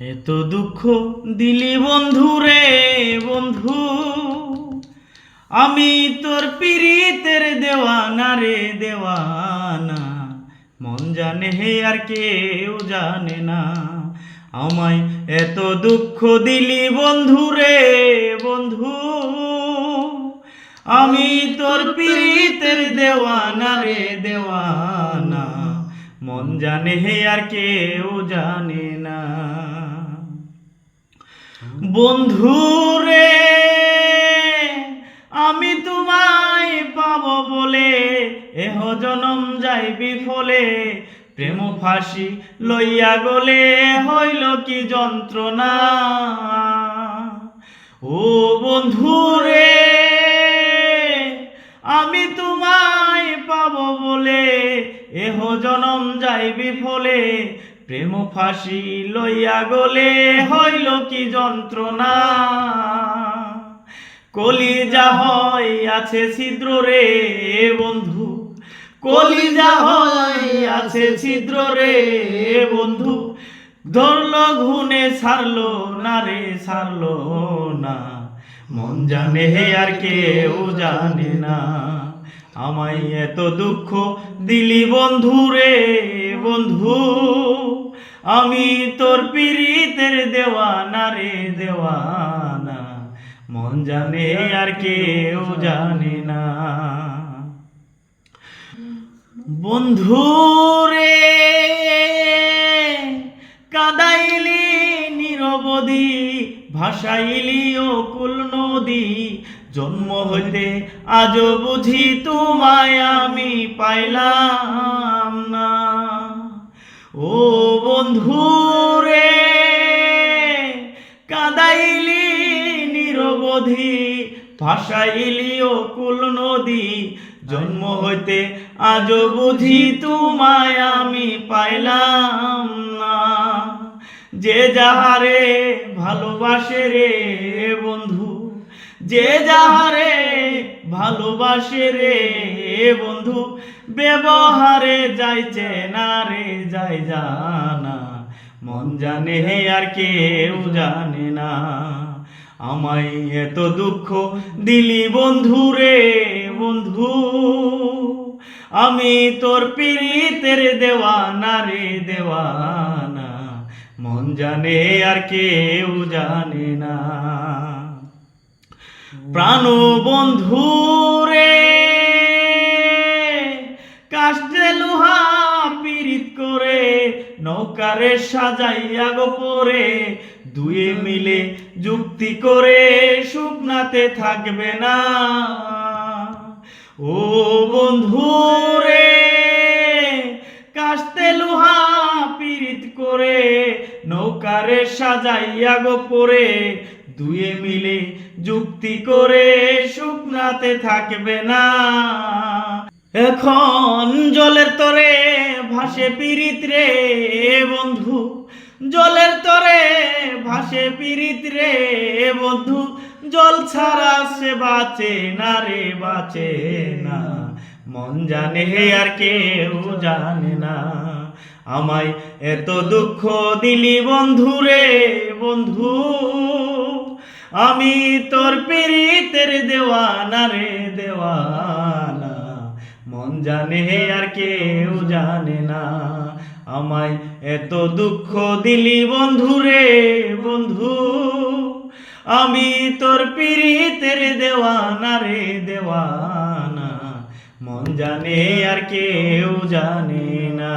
এত দুঃখ দিলি বন্ধু রে বন্ধু। আমি তোর পিরিতের দেওয়ানা রে দেওয়ানা। মন জানে হে আর কেউ জানে না। আমায় এত দুঃখ দিলি বন্ধু রে বন্ধু। আমি তোর পিরিতের দেওয়ানা রে দেওয়ানা। মন জানে হে আর কেউ জানে না। বন্ধু রে আমি তোমায় পাব বলে, এহ জনম যাই বিফলে, প্রেম ফাঁসি লইয়া গলে হইল কি যন্ত্রণা? ও বন্ধু রে আমি তোমায় পাব বলে, এহ জনম যাই বিফলে প্রেম ফাঁসি লইয়া গলে হইল কি যন্ত্রণা? কলিজা হয় আছে ছিদ্র রে বন্ধু। কলিজা হয় আছে ছিদ্র রে বন্ধু। ধরল ঘুনে ছাড়লো না রে ছাড়লো না। মন জানে হে আর কেউ জানে না। আমায় এত দুঃখ দিলি বন্ধু রে। বন্ধু, আমি তোর পিরিতের দেওয়ানা রে, দেওয়ানা। মন জানে আর কেউ জানে না। বন্ধু রে, কাদাইলি নিরবধি, ভাসাইলি অকুল নদী। জন্ম হইতে আজ বুঝি তোমায় আমি পাইলাম না। ও বন্ধু রে কাদাইলি নিরবধি, ভাসাইলি অকুল নদী, জন্ম হইতে আজ বুঝি তোমায় আমি পাইলাম না। যে যাহারে ভালোবাসে রে বন্ধু, যে যাহারে ভালোবাসে রে বন্ধু, ব্যবহারে যাইছে না রে, যাই জানা। মন জানে হে আর কেউ জানে না। আমায় এত দুঃখ দিলি বন্ধু রে বন্ধু, আমি তোর পিরিতের দেওয়ানা রে দেওয়ানা। মন জানে আর কেউ জানে না। প্রাণ বন্ধু রে কাষ্টে লোহা পীড়িত করে, নৌকারে সাজাইয়া গো পরে দুয়ে মিলে যুক্তি করে শুকনাতে থাকবে না। ও বন্ধু রে কাস্তে লোহা পীড়িত করে, নৌকারে সাজাইয়া গো পরে দুয়ে মিলে যুক্তি করে শুকনাতে থাকবে না। এখন জলের তরে ভাসে পীড়িত রে বন্ধু। জলের তরে ভাসে পীড়িত রে বন্ধু। জল ছাড়া সে বাঁচে না রে, বাঁচে না। মন জানে হে আর কেউ জানে না। আমায় এত দুঃখ দিলি বন্ধু রে বন্ধু। আমি তোর পীড়িতের দেওয়ানা রে দেওয়ানা। মন জানে আর কেউ জানে না। আমায় এত দুঃখ দিলি বন্ধু রে বন্ধু। আমি তোর পীড়িতের দেওয়ানা রে দেওয়ানা। মন জানে আর কেউ জানে না।